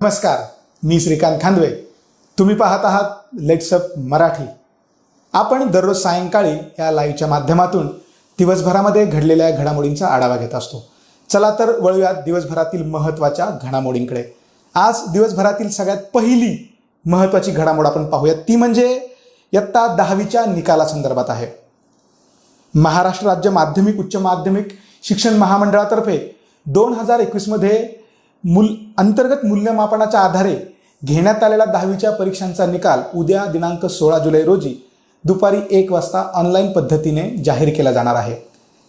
नमस्कार मी श्रीकांत खांदवे. तुम्ही पाहत आहात लेट्सअप मराठी. आपण दररोज सायंकाळी या लाईव्हच्या माध्यमातून दिवसभरामध्ये घडलेल्या घडामोडींचा आढावा घेत असतो. चला तर वळूयात दिवसभरातील महत्त्वाच्या घडामोडींकडे. आज दिवसभरातील सगळ्यात पहिली महत्त्वाची घडामोड आपण पाहूयात ती म्हणजे इयत्ता दहावीच्या निकालासंदर्भात आहे. महाराष्ट्र राज्य माध्यमिक उच्च माध्यमिक शिक्षण महामंडळातर्फे दोन हजार एकवीसमध्ये मूल अंतर्गत मूल्यमापनाच्या आधारे घेण्यात आलेल्या दहावीच्या परीक्षांचा निकाल उद्या दिनांक सोळा जुलै रोजी दुपारी एक वाजता ऑनलाईन पद्धतीने जाहीर केला जाणार आहे.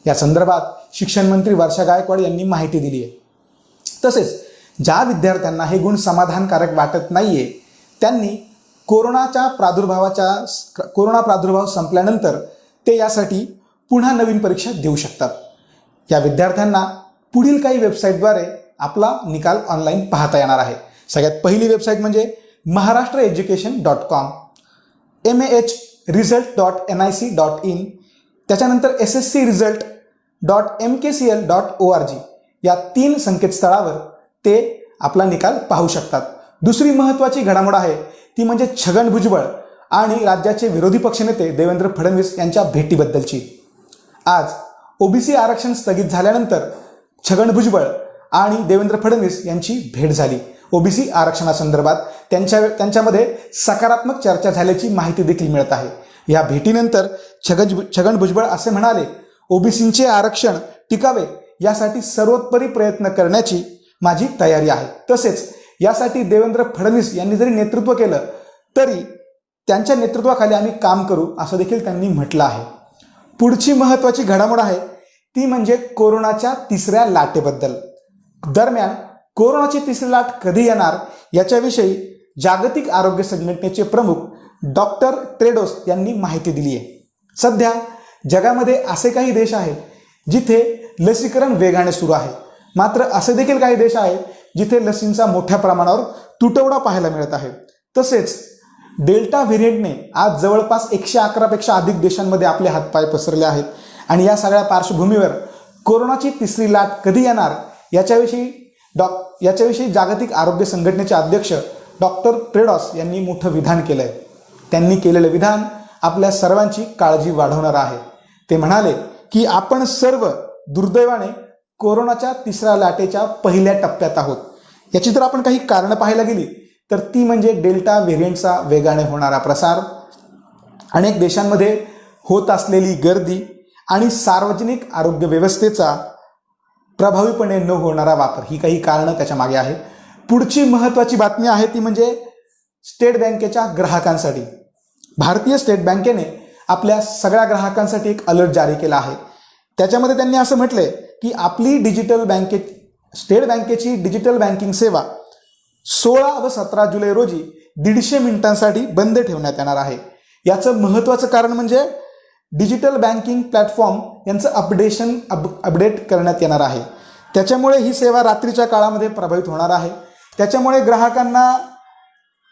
या संदर्भात शिक्षण मंत्री वर्षा गायकवाड यांनी माहिती दिली आहे. तसेच ज्या विद्यार्थ्यांना हे गुण समाधानकारक वाटत नाहीये त्यांनी कोरोनाच्या प्रादुर्भावाच्या कोरोना प्रादुर्भाव संपल्यानंतर ते यासाठी पुन्हा नवीन परीक्षा देऊ शकतात. या विद्यार्थ्यांना पुढील काही वेबसाईटद्वारे आपला निकाल ऑनलाईन पाहता येणार आहे. सगळ्यात पहिली वेबसाईट म्हणजे Maharashtra education dot com M A H result dot N I C dot in त्याच्यानंतर S S C result dot M K C L dot O R G या तीन संकेतस्थळावर ते आपला निकाल पाहू शकतात. दुसरी महत्त्वाची घडामोड आहे ती म्हणजे छगन भुजबळ आणि राज्याचे विरोधी पक्षनेते देवेंद्र फडणवीस यांच्या भेटीबद्दलची. आज ओबीसी आरक्षण स्थगित झाल्यानंतर छगन भुजबळ आणि देवेंद्र फडणवीस यांची भेट झाली. ओबीसी आरक्षणासंदर्भात त्यांच्या त्यांच्यामध्ये सकारात्मक चर्चा झाल्याची माहिती देखील मिळत आहे. या भेटीनंतर छगन छगन भुजबळ असे म्हणाले ओबीसींचे आरक्षण टिकावे यासाठी सर्वोत्परी प्रयत्न करण्याची माझी तयारी आहे. तसेच यासाठी देवेंद्र फडणवीस यांनी जरी नेतृत्व केलं तरी त्यांच्या नेतृत्वाखाली आम्ही काम करू असं देखील त्यांनी म्हटलं आहे. पुढची महत्त्वाची घडामोड आहे ती म्हणजे कोरोनाच्या तिसऱ्या लाटेबद्दल. दरम्यान कोरोनाची तिसरी लाट कधी येणार याच्याविषयी जागतिक आरोग्य संघटनेचे प्रमुख डॉक्टर ट्रेडोस यांनी माहिती दिली आहे. सध्या जगामध्ये असे काही देश आहेत जिथे लसीकरण वेगाने सुरू आहे. मात्र असे देखील काही देश आहेत जिथे लसींचा मोठ्या प्रमाणावर तुटवडा पाहायला मिळत आहे. तसेच डेल्टा व्हेरियंटने आज जवळपास एकशे अकरापेक्षा अधिक देशांमध्ये आपले हातपाय पसरले आहेत. आणि या सगळ्या पार्श्वभूमीवर कोरोनाची तिसरी लाट कधी येणार याच्याविषयी डॉक याच्याविषयी जागतिक आरोग्य संघटनेचे अध्यक्ष डॉक्टर ट्रेडॉस यांनी मोठं विधान केलं आहे त्यांनी केलेलं विधान आपल्या सर्वांची काळजी वाढवणार आहे. ते म्हणाले की आपण सर्व दुर्दैवाने कोरोनाच्या तिसऱ्या लाटेच्या पहिल्या टप्प्यात आहोत. याची जर आपण काही कारणं पाहायला गेली तर ती म्हणजे डेल्टा व्हेरियंटचा वेगाने होणारा प्रसार अनेक देशांमध्ये होत असलेली गर्दी आणि सार्वजनिक आरोग्य व्यवस्थेचा प्रभावीपणे न होणारा वापर. ही काही कारणं त्याच्यामागे आहेत. पुढची महत्त्वाची बातमी आहे ती म्हणजे स्टेट बँकेच्या ग्राहकांसाठी. भारतीय स्टेट बँकेने आपल्या सगळ्या ग्राहकांसाठी एक अलर्ट जारी केला आहे. त्याच्यामध्ये त्यांनी असं म्हटलंय की आपली डिजिटल बँके स्टेट बँकेची डिजिटल बँकिंग सेवा सोळा व सतरा जुलै रोजी दीडशे मिनिटांसाठी बंद ठेवण्यात येणार आहे. याचं महत्त्वाचं कारण म्हणजे डिजिटल बँकिंग प्लॅटफॉर्म यांचं अपडेशन अप अपडेट करण्यात येणार आहे. त्याच्यामुळे ही सेवा रात्रीच्या काळामध्ये प्रभावित होणार आहे. त्याच्यामुळे ग्राहकांना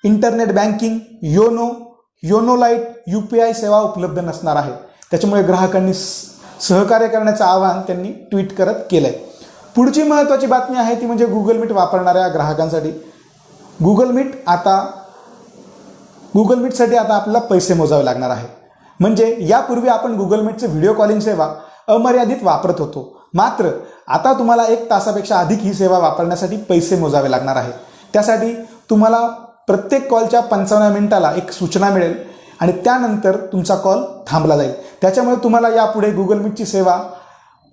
internet banking YONO YONO Lite U P I सेवा उपलब्ध नसणार आहे. त्याच्यामुळे ग्राहकांनी स- सहकार्य करण्याचं आवाहन त्यांनी ट्विट करत केलं आहे पुढची महत्त्वाची बातमी आहे ती म्हणजे गुगल मीट वापरणाऱ्या ग्राहकांसाठी. गुगल मीट आता गुगल मीटसाठी आता आपल्याला पैसे मोजावे लागणार आहे. म्हणजे यापूर्वी आपण गुगल मीटचे व्हिडिओ कॉलिंग सेवा अमर्यादित वापरत होतो. मात्र आता तुम्हाला एक तासापेक्षा अधिक ही सेवा वापरण्यासाठी पैसे मोजावे लागणार आहे. त्यासाठी तुम्हाला प्रत्येक कॉलच्या पंचावन्न मिनिटाला एक सूचना मिळेल आणि त्यानंतर तुमचा कॉल थांबला जाईल. त्याच्यामुळे तुम्हाला यापुढे गुगल मीटची सेवा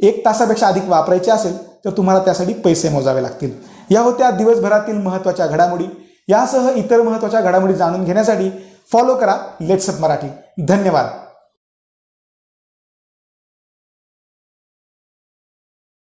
एक तासापेक्षा अधिक वापरायची असेल तर तुम्हाला त्यासाठी पैसे मोजावे लागतील. या होत्या दिवसभरातील महत्त्वाच्या घडामोडी. यासह इतर महत्त्वाच्या घडामोडी जाणून घेण्यासाठी फॉलो करा. लेट्सअप मराठी धन्यवाद.